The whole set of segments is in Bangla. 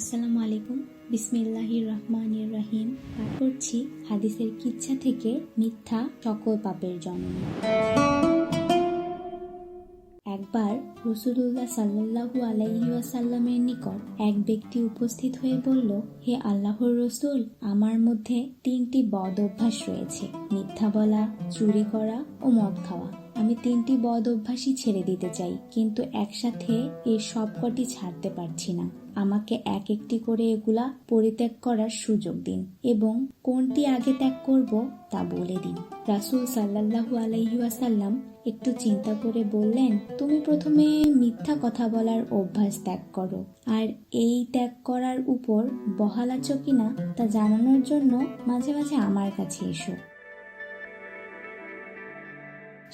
আসসালামু আলাইকুম। বিসমিল্লাহির রহমানির রহিম। পাঠ করছি হাদিসের কিচ্ছা থেকে মিথ্যা সকল পাপের জননী একবার রসুলুল্লাহ সাল্লাহু আলাইহি ওয়াসাল্লামের নিকট এক ব্যক্তি উপস্থিত হয়ে বলল, হে আল্লাহর রসুল, আমার মধ্যে তিনটি বদ অভ্যাস রয়েছে। মিথ্যা বলা, চুরি করা ও মদ খাওয়া। আমি তিনটি বদ অভ্যাসই ছেড়ে দিতে চাই, কিন্তু একসাথে এর সবকটি ছাড়তে পারছি না। আমাকে এক একটি করে এগুলা পরিত্যাগ করার সুযোগ দিন এবং কোনটি আগে ত্যাগ করব তা বলে দিন। রাসুল সাল্লাহু আলাইহাসাল্লাম একটু চিন্তা করে বললেন, তুমি প্রথমে মিথ্যা কথা বলার অভ্যাস ত্যাগ করো, আর এই ত্যাগ করার উপর বহাল আছো কিনা তা জানানোর জন্য মাঝে মাঝে আমার কাছে এসো।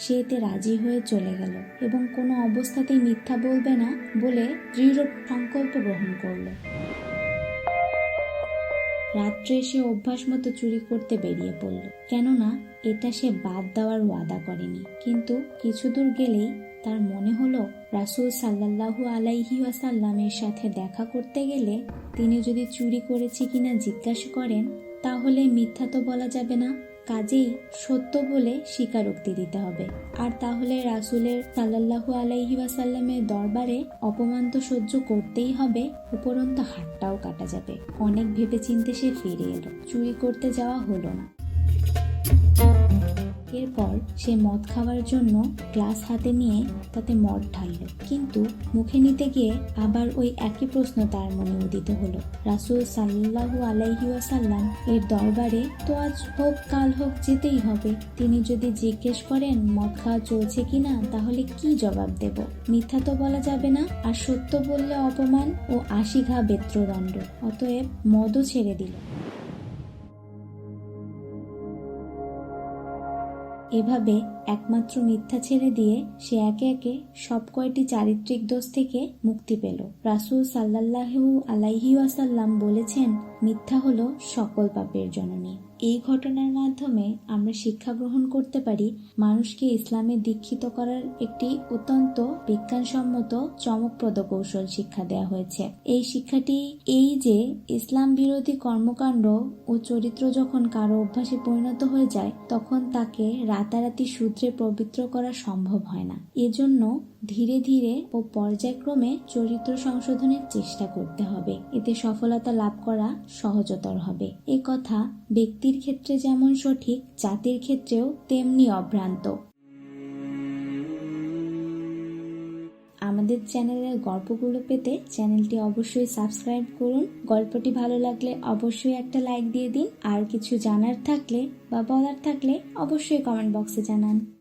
সে এতে রাজি হয়ে চলে গেল এবং কোনো অবস্থাতেই মিথ্যা বলবে না বলে দৃঢ় সংকল্প গ্রহণ করল। রাত্রে সে অভ্যাস মতো চুরি করতে বেরিয়ে পড়ল, কেননা এটা সে বাদ দেওয়ার ওয়াদা করেনি। কিন্তু কিছু দূর গেলেই তার মনে হলো, রাসুল সাল্লাহু আলাইহি ওয়াসাল্লামের সাথে দেখা করতে গেলে তিনি যদি চুরি করেছে কিনা জিজ্ঞাসা করেন, তাহলে মিথ্যা তো বলা যাবে না। কাজেই সত্য বলে স্বীকারোক্তি দিতে হবে। আর তাহলে রাসুলের সাল্লাহু আলাইহি ওয়াসাল্লামের দরবারে অপমান তো সহ্য করতেই হবে, উপরন্ত হাতটাও কাটা যাবে। অনেক ভেবে চিনতে সে ফিরে এলো। চুরি করতে যাওয়া হলো না। এরপর সে মদ খাওয়ার জন্য গ্লাস হাতে নিয়ে তাতে মদ ঢালল। কিন্তু মুখে নিতে গিয়ে আবার ওই একই প্রশ্ন তার মনে উদিত হলো। রাসুল সাল্লাহু আলাইহি এর দরবারে, তো আজ হোক, কাল হোক, যেতেই হবে। তিনি যদি জিজ্ঞেস করেন, মদ খাওয়া চলছে কিনা, তাহলে কি জবাব দেব? মিথ্যা তো বলা যাবে না, আর সত্য বললে অপমান ও আশি ঘা বেত্রদণ্ড। অতএব মদও ছেড়ে দিল। এভাবে একমাত্র মিথ্যা ছেড়ে দিয়ে সে একে একে সব কয়টি চারিত্রিক দোষ থেকে মুক্তি পেল। রাসুল সাল্লাহু আলাইহি ওয়াসাল্লাম বলেছেন, মিথ্যা হলো সকল পাপের জননী। এই ঘটনার মাধ্যমে আমরা শিক্ষা গ্রহণ করতে পারি, মানুষকে ইসলামে দীক্ষিত করার একটি অত্যন্ত বিজ্ঞানসম্মত, চমকপ্রদ কৌশল শিক্ষা দেওয়া হয়েছে। এই শিক্ষাটি এই যে ইসলাম বিরোধী কর্মকাণ্ড ও চরিত্র যখন কারও অভ্যাসে পরিণত হয়ে যায়, তখন তাকে রাতারাতি সূত্রে পবিত্র করা সম্ভব হয় না। এজন্য ধীরে ধীরে ও পর্যায়ক্রমে চরিত্র সংশোধনের চেষ্টা করতে হবে। এতে সফলতা লাভ করা সহজতর হবে। এ কথা ব্যক্তির ক্ষেত্রে যেমন সঠিক, জাতির ক্ষেত্রেও তেমনি অভ্রান্ত। আমাদের চ্যানেলের গল্পগুলো পেতে চ্যানেলটি অবশ্যই সাবস্ক্রাইব করুন। গল্পটি ভালো লাগলে অবশ্যই একটা লাইক দিয়ে দিন। আর কিছু জানার থাকলে বা বলার থাকলে অবশ্যই কমেন্ট বক্সে জানান।